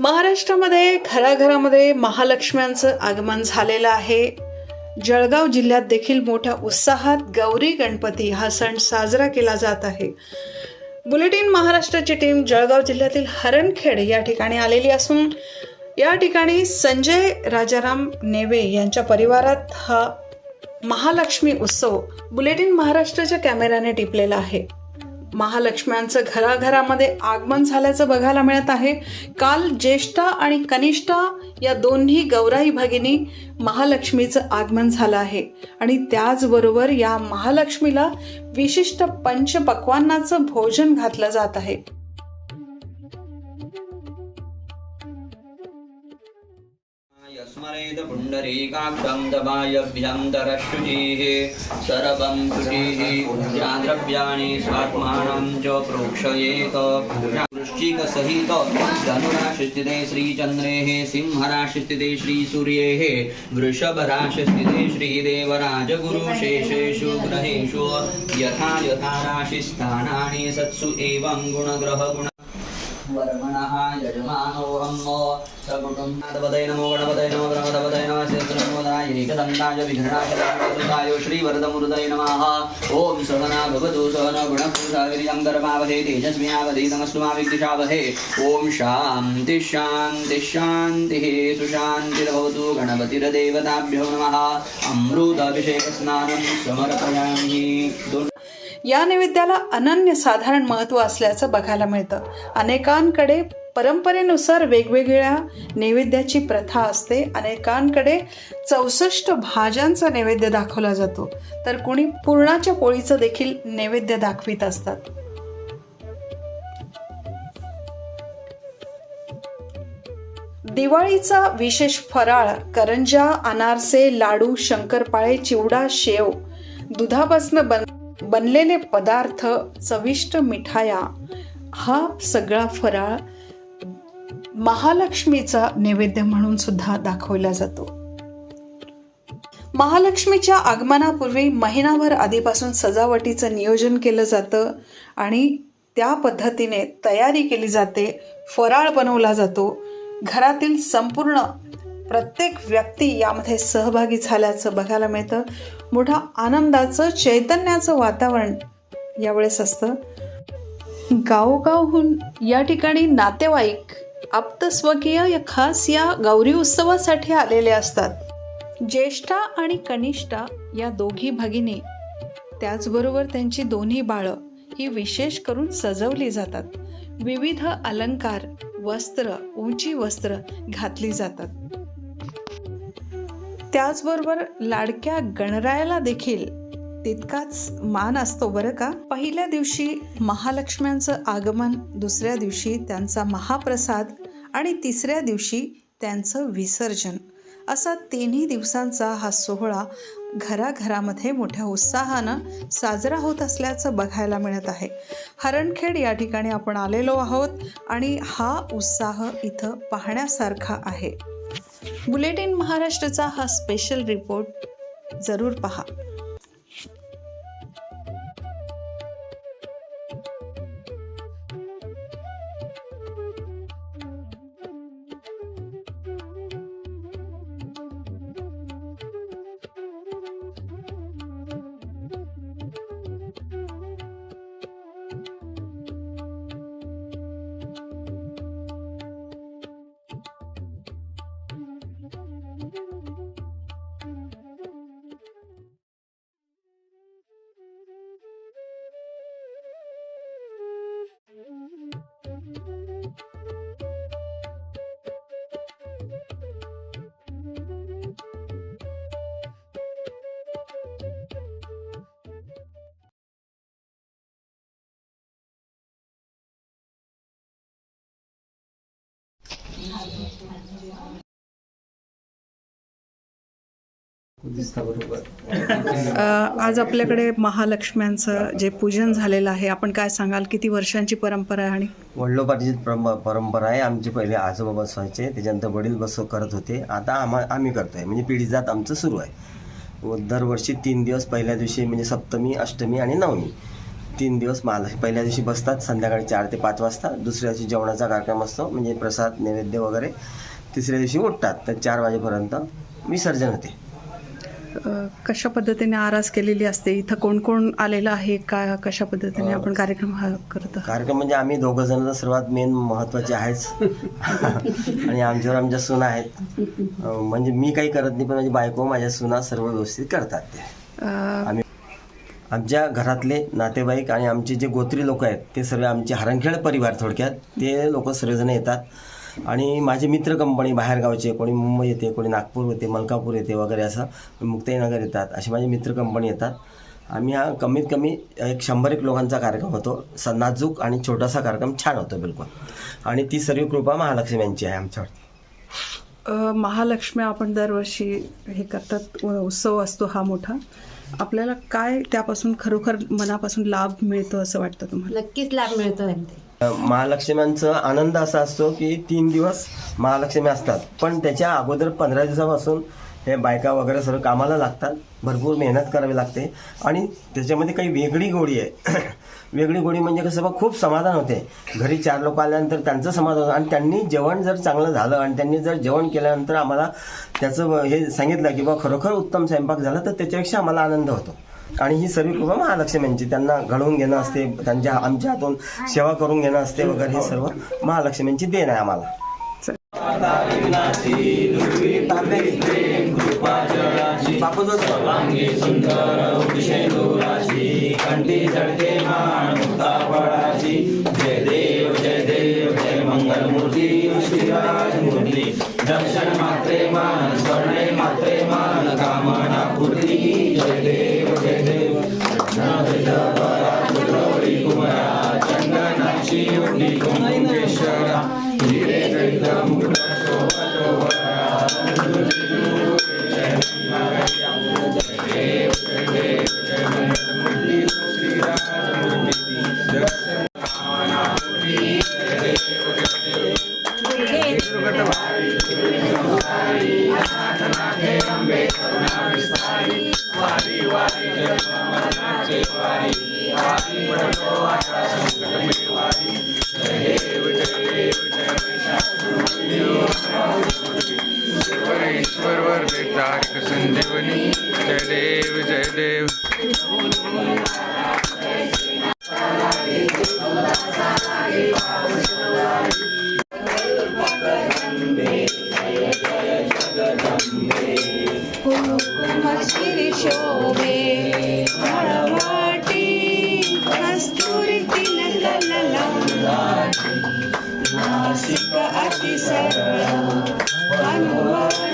महाराष्ट्रामध्ये घराघरामध्ये महालक्ष्म्यांचं आगमन झालेलं आहे. जळगाव जिल्ह्यात देखील मोठ्या उत्साहात गौरी गणपती हा सण साजरा केला जात आहे. बुलेटिन महाराष्ट्राची टीम जळगाव जिल्ह्यातील हरणखेड या ठिकाणी आलेली असून या ठिकाणी संजय राजाराम नेवे यांच्या परिवारात हा महालक्ष्मी उत्सव बुलेटिन महाराष्ट्राच्या कॅमेऱ्याने टिपलेला आहे. महालक्ष्म्यांचं घराघरामध्ये आगमन झाल्याचं बघायला मिळत आहे. काल ज्येष्ठा आणि कनिष्ठा या दोन्ही गौराई भगिनी महालक्ष्मीचं आगमन झालं आहे. आणि त्याचबरोबर या महालक्ष्मीला विशिष्ट पंचपक्वान्नाचं भोजन घातलं जात आहे. स्मरेत पुण्डरीकाक्षं दमायभ्यन्तरशुचिः सर्वं शुचिः द्रव्याणि स्वात्मानं च प्रोक्षयेत। वृश्चिकसहित धनुराशिस्थिते श्रीचन्द्रेः, सिंहराशिस्थिते श्रीसूर्येः, वृषभराशिस्थिते श्रीदेवराजगुरुशेषेषु ग्रहेषु यथा यथा राशिस्थानानि सत्सु एवं गुणग्रहगुण वर्मणः यजमानोऽहं सकुटुम्बादपदय नमो गणपतय नमो गणपतपदय नमः श्रीकृष्णोदराय एकदन्ताय विघ्नाय सुताय श्रीवरदमुरुदय नमः। ॐ सहना भवतु सहन गुणपुरुषागिरियं कर्मावहे तेजस्विनावधीतमस्तु मा विद्विषावहे ॐ शान्ति शान्ति शान्तिः सुशान्तिर्भवतु गणपतिर्देवताभ्यो नमः। अमृताभिषेकस्नानं समर्पयामि। दोन या नैवेद्याला अनन्यसाधारण महत्त्व असल्याचं बघायला मिळतं. अनेकांकडे परंपरेनुसार वेगवेगळ्या नैवेद्याची प्रथा असते. अनेकांकडे चौसष्ट भाज्यांचा नैवेद्य दाखवला जातो. तर कुणी पुरणाच्या पोळीचं देखील नैवेद्य दाखवित असतात. दिवाळीचा विशेष फराळ करंजा अनारसे लाडू शंकरपाळे चिवडा शेव दुधापासनं बन बनलेले पदार्थ चविष्ट मिठाया हा सगळा फराळ महालक्ष्मीचा नैवेद्य म्हणून सुद्धा दाखवला जातो. महालक्ष्मीच्या आगमनापूर्वी महिनाभर आधीपासून सजावटीचं नियोजन केलं जातं आणि त्या पद्धतीने तयारी केली जाते फराळ बनवला जातो. घरातील संपूर्ण प्रत्येक व्यक्ती यामध्ये सहभागी झाल्याचं बघायला मिळतं. मोठा आनंदाचं चैतन्याचं वातावरण यावेळेस असतं. गावोगावहून या ठिकाणी नातेवाईक आप्तस्वकीय या खास या गौरी उत्सवासाठी आलेले असतात. ज्येष्ठा आणि कनिष्ठा या दोघी भगिनी त्याचबरोबर त्यांची दोन्ही बाळं ही विशेष करून सजवली जातात. विविध अलंकार वस्त्र उंची वस्त्र घातली जातात. त्याचबरोबर लाडक्या गणरायाला देखील तितकाच मान असतो बरं का. पहिल्या दिवशी महालक्ष्म्यांचं आगमन दुसऱ्या दिवशी त्यांचा महाप्रसाद आणि तिसऱ्या दिवशी त्यांचं विसर्जन. असा तिन्ही दिवसांचा हा सोहळा घराघरामध्ये मोठ्या उत्साहानं साजरा होत असल्याचं बघायला मिळत आहे. हरणखेड या ठिकाणी आपण आलेलो आहोत आणि हा उत्साह इथं पाहण्यासारखा आहे. बुलेटिन महाराष्ट्राचा हा स्पेशल रिपोर्ट जरूर पहा. आज आपल्याकडे महालक्ष्म्यांचं जे पूजन झालेलं आहे आपण काय सांगाल? किती वर्षांची परंपरा आहे आणि? वडिलोपाठीची परंपरा आहे. आमचे पहिले आजोबा बसवायचे त्याच्यानंतर वडील बस करत होते. आता आम्हा आम्ही करतोय. म्हणजे पिढी जात आमचं सुरू आहे. दरवर्षी तीन दिवस पहिल्या दिवशी म्हणजे सप्तमी अष्टमी आणि नवमी. तीन दिवस महालक्ष्मी पहिल्या दिवशी बसतात संध्याकाळी चार ते पाच वाजता. दुसऱ्या दिवशी जेवणाचा कार्यक्रम असतो म्हणजे प्रसाद नैवेद्य वगैरे. तिसऱ्या दिवशी उठतात तर चार वाजेपर्यंत विसर्जन होते. कशा पद्धतीने आरास केलेली असते? इथं कोण कोण आलेलं आहे? का कशा पद्धतीने आपण कार्यक्रम हा करत? कार्यक्रम म्हणजे आम्ही दोघं जण तर सर्वात मेन महत्त्वाचे आहेच. आणि आमच्यावर आमच्या सुना आहेत. म्हणजे मी काही करत नाही पण माझी बायको माझ्या सुना सर्व व्यवस्थित करतात ते. आम्ही आमच्या घरातले नातेवाईक आणि आमचे जे गोत्री लोक आहेत ते सर्व आमचे हरणखेळ परिवार थोडक्यात ते लोक सर्वजण येतात. आणि माझे मित्र कंपनी बाहेरगावचे कोणी मुंबई येते कोणी नागपूर येते मलकापूर येते वगैरे असं मुक्ताईनगर येतात. असे माझे मित्र कंपनी येतात. आम्ही हा कमीत कमी एक शंभर एक लोकांचा कार्यक्रम होतो. स नाजूक आणि छोटासा कार्यक्रम छान होतो बिलकुल. आणि ती सर्व कृपा महालक्ष्मी यांची आहे आमच्यावर महालक्ष्मी आपण दरवर्षी हे करतात. उत्सव असतो हा मोठा. आपल्याला काय त्यापासून खरोखर मनापासून लाभ मिळतो असं वाटतं तुम्हाला? नक्कीच लाभ मिळतो महालक्ष्म्यांचा आनंद असा असतो की तीन दिवस महालक्ष्मी असतात. पण त्याच्या अगोदर पंधरा दिवसापासून हे बायका वगैरे सर्व कामाला लागतात. भरपूर मेहनत करावी लागते. आणि त्याच्यामध्ये काही वेगळी गोडी आहे. वेगळी गोडी म्हणजे कसं बा खूप समाधान होते. घरी चार लोक आल्यानंतर त्यांचं समाधान होतं. आणि त्यांनी जेवण जर चांगलं झालं आणि त्यांनी जर जेवण केल्यानंतर आम्हाला त्याचं हे सांगितलं की बा खरोखर उत्तम स्वयंपाक झाला तर त्याच्यापेक्षा आम्हाला आनंद होतो. आणि ही सर्व कृपा महालक्ष्म्यांची त्यांना घडवून घेणं असते त्यांच्या आमच्या हातून सेवा करून घेणं असते वगैरे हे सर्व महालक्ष्म्यांची देण आहे आम्हाला. बापूच वांगी सुंदर उशे दुराची कंठी चढते मान मुक्ताफळाची जय देव जय देव जय मंगल मूर्ती श्रीराज मूर्ती दर्शन मात्रे मान स्वर्णे मात्रे मान कामना पूर्ती जय देव sehingga arti serba Manual